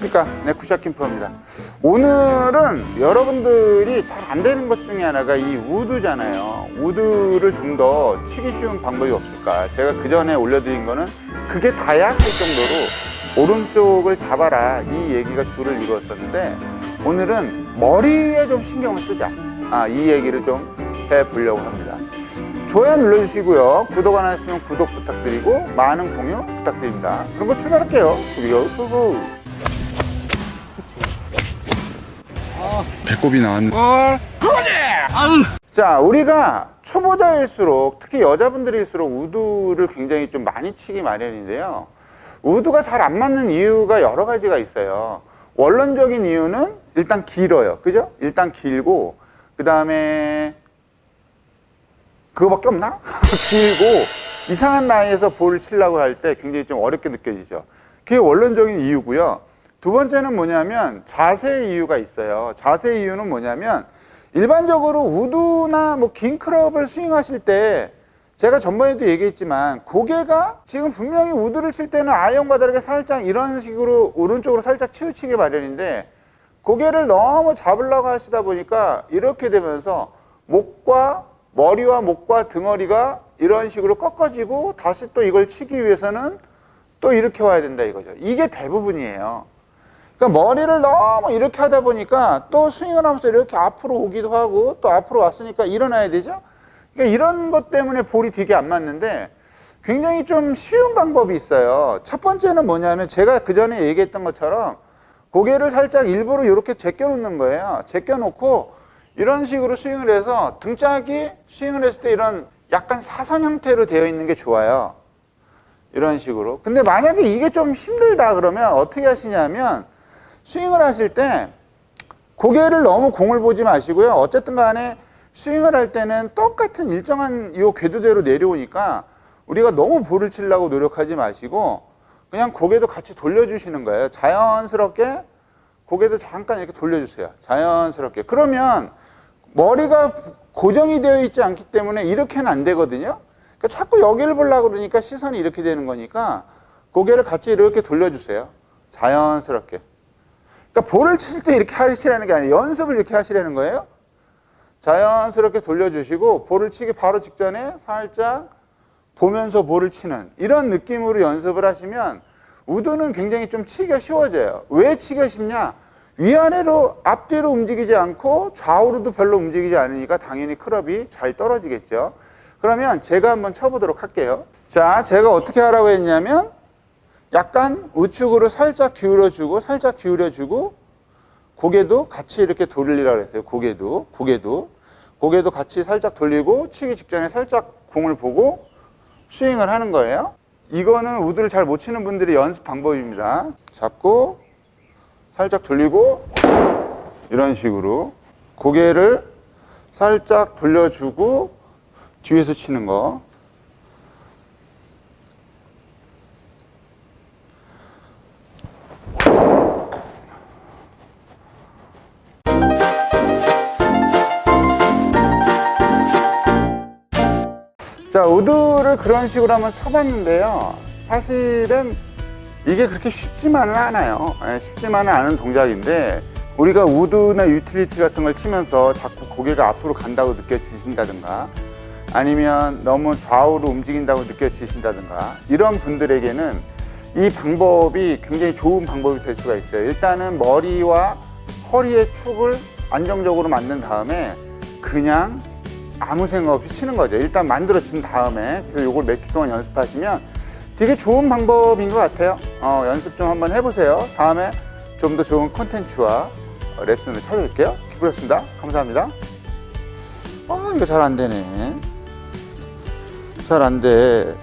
안녕하십니까 네 쿠샤킨 프로입니다 오늘은 여러분들이 잘 안 되는 것 중에 하나가 이 우드잖아요 우드를 좀 더 치기 쉬운 방법이 없을까 제가 그 전에 올려드린 거는 그게 다야 할 정도로 오른쪽을 잡아라 이 얘기가 줄을 이루었었는데 오늘은 머리에 좀 신경을 쓰자 아, 이 얘기를 좀 해보려고 합니다 좋아요 눌러주시고요. 구독 안 하시면 구독 부탁드리고 많은 공유 부탁드립니다. 그럼 뭐 출발할게요. 고고. 배꼽이 나왔네. 자, 우리가 초보자일수록 특히 여자분들일수록 우드를 굉장히 좀 많이 치기 마련인데요. 우드가 잘 안 맞는 이유가 여러 가지가 있어요. 원론적인 이유는 일단 길어요. 그죠? 일단 길고, 그 다음에 그거밖에 없나? 길고 이상한 라인에서 볼을 치려고 할 때 굉장히 좀 어렵게 느껴지죠. 그게 원론적인 이유고요. 두 번째는 뭐냐면 자세 이유가 있어요. 자세 이유는 뭐냐면 일반적으로 우드나 뭐긴 클럽을 스윙하실 때 제가 전번에도 얘기했지만 고개가 지금 분명히 우드를 칠 때는 아이언과 다르게 살짝 이런 식으로 오른쪽으로 살짝 치우치게 마련인데 고개를 너무 잡으려고 하시다 보니까 이렇게 되면서 목과 머리와 목과 등어리가 이런 식으로 꺾어지고 다시 또 이걸 치기 위해서는 또 이렇게 와야 된다 이거죠. 이게 대부분이에요. 그러니까 머리를 너무 이렇게 하다 보니까 또 스윙을 하면서 이렇게 앞으로 오기도 하고 또 앞으로 왔으니까 일어나야 되죠. 그러니까 이런 것 때문에 볼이 되게 안 맞는데 굉장히 좀 쉬운 방법이 있어요. 첫 번째는 뭐냐면 제가 그 전에 얘기했던 것처럼 고개를 살짝 일부러 이렇게 제껴 놓는 거예요. 제껴 놓고 이런 식으로 스윙을 해서 등짝이 스윙을 했을 때 이런 약간 사선 형태로 되어 있는 게 좋아요. 이런 식으로. 근데 만약에 이게 좀 힘들다 그러면 어떻게 하시냐면 스윙을 하실 때 고개를 너무 공을 보지 마시고요. 어쨌든 간에 스윙을 할 때는 똑같은 일정한 이 궤도대로 내려오니까 우리가 너무 볼을 치려고 노력하지 마시고 그냥 고개도 같이 돌려주시는 거예요. 자연스럽게 고개도 잠깐 이렇게 돌려주세요. 자연스럽게. 그러면 머리가 고정이 되어 있지 않기 때문에 이렇게는 안 되거든요. 그러니까 자꾸 여기를 보려고 그러니까 시선이 이렇게 되는 거니까 고개를 같이 이렇게 돌려주세요. 자연스럽게. 그러니까 볼을 칠때 이렇게 하시라는 게 아니에요. 연습을 이렇게 하시라는 거예요. 자연스럽게 돌려주시고 볼을 치기 바로 직전에 살짝 보면서 볼을 치는 이런 느낌으로 연습을 하시면 우드는 굉장히 좀 치기가 쉬워져요. 왜 치기가 쉽냐? 위아래로 앞뒤로 움직이지 않고 좌우로도 별로 움직이지 않으니까 당연히 클럽이 잘 떨어지겠죠. 그러면 제가 한번 쳐보도록 할게요. 자, 제가 어떻게 하라고 했냐면 약간 우측으로 살짝 기울여주고 살짝 기울여주고 고개도 같이 이렇게 돌리라고 했어요. 고개도 고개도 고개도 같이 살짝 돌리고 치기 직전에 살짝 공을 보고 스윙을 하는 거예요. 이거는 우드를 잘 못 치는 분들의 연습 방법입니다. 잡고 살짝 돌리고 이런 식으로 고개를 살짝 돌려주고 뒤에서 치는 거. 자, 우드를 그런 식으로 한번 쳐봤는데요. 사실은 이게 그렇게 쉽지만은 않아요. 예, 쉽지만은 않은 동작인데, 우리가 우드나 유틸리티 같은 걸 치면서 자꾸 고개가 앞으로 간다고 느껴지신다든가, 아니면 너무 좌우로 움직인다고 느껴지신다든가, 이런 분들에게는 이 방법이 굉장히 좋은 방법이 될 수가 있어요. 일단은 머리와 허리의 축을 안정적으로 만든 다음에 그냥 아무 생각 없이 치는 거죠. 일단 만들어진 다음에 그리고 이걸 며칠 동안 연습하시면 되게 좋은 방법인 것 같아요. 어, 연습 좀 한번 해보세요. 다음에 좀 더 좋은 콘텐츠와 어, 레슨을 찾아올게요. 기부였습니다. 감사합니다. 아, 이거 잘 안 되네. 잘 안 돼.